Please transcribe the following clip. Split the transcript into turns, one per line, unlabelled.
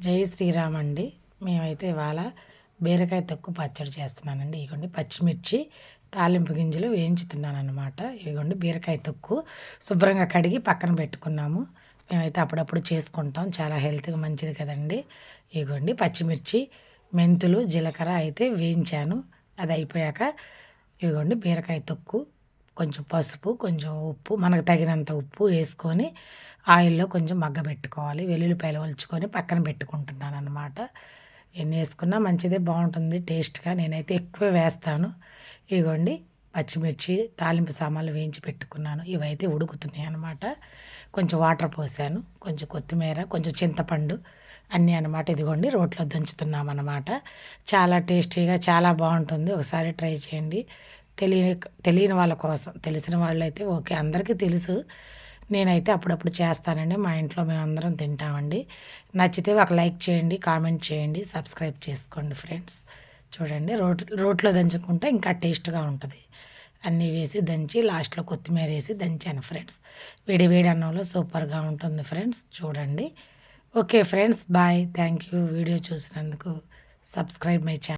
జై శ్రీరామ్ అండి. మేమైతే ఇవాళ బీరకాయ తక్కువ పచ్చడి చేస్తున్నానండి. ఇగోండి పచ్చిమిర్చి తాలింపు గింజలు వేయించుతున్నాను అనమాట ఇగోండి బీరకాయ తొక్కు శుభ్రంగా కడిగి పక్కన పెట్టుకున్నాము. మేమైతే అప్పుడప్పుడు చేసుకుంటాం. చాలా హెల్త్గా మంచిది కదండి. ఇగోండి పచ్చిమిర్చి మెంతులు జీలకర్ర అయితే వేయించాను. అది అయిపోయాక ఇవిగోండి బీరకాయ తొక్కు కొంచెం పసుపు కొంచెం ఉప్పు మనకు తగినంత ఉప్పు వేసుకొని ఆయిల్లో కొంచెం మగ్గబెట్టుకోవాలి వెల్లుల్లిపాయలు ఒలుచుకొని పక్కన పెట్టుకుంటున్నాను అనమాట ఎన్ని వేసుకున్నా మంచిదే బాగుంటుంది టేస్ట్గా. నేనైతే ఎక్కువ వేస్తాను. ఇగోండి పచ్చిమిర్చి తాలింపు సామాన్లు వేయించి పెట్టుకున్నాను. ఇవైతే ఉడుకుతున్నాయి అనమాట కొంచెం వాటర్ పోసాను. కొంచెం కొత్తిమీర కొంచెం చింతపండు అన్నీ అనమాట ఇదిగోండి రోట్లో దంచుతున్నాం అనమాట చాలా టేస్టీగా చాలా బాగుంటుంది. ఒకసారి ట్రై చేయండి. తెలియని తెలియని వాళ్ళ కోసం తెలిసిన వాళ్ళైతే ఓకే అందరికీ తెలుసు. నేనైతే అప్పుడప్పుడు చేస్తానండి మా ఇంట్లో మేము అందరం తింటామండి. నచ్చితే ఒక లైక్ చేయండి కామెంట్ చేయండి సబ్స్క్రైబ్ చేసుకోండి ఫ్రెండ్స్. చూడండి రోట్ రోట్లో దంచుకుంటే ఇంకా టేస్ట్గా ఉంటుంది. అన్నీ వేసి దంచి లాస్ట్లో కొత్తిమీర వేసి దంచాను ఫ్రెండ్స్. వేడి వేడి అన్నంలో సూపర్గా ఉంటుంది ఫ్రెండ్స్ చూడండి. Okay friends bye. Thank you video చూసినందుకు. Subscribe my channel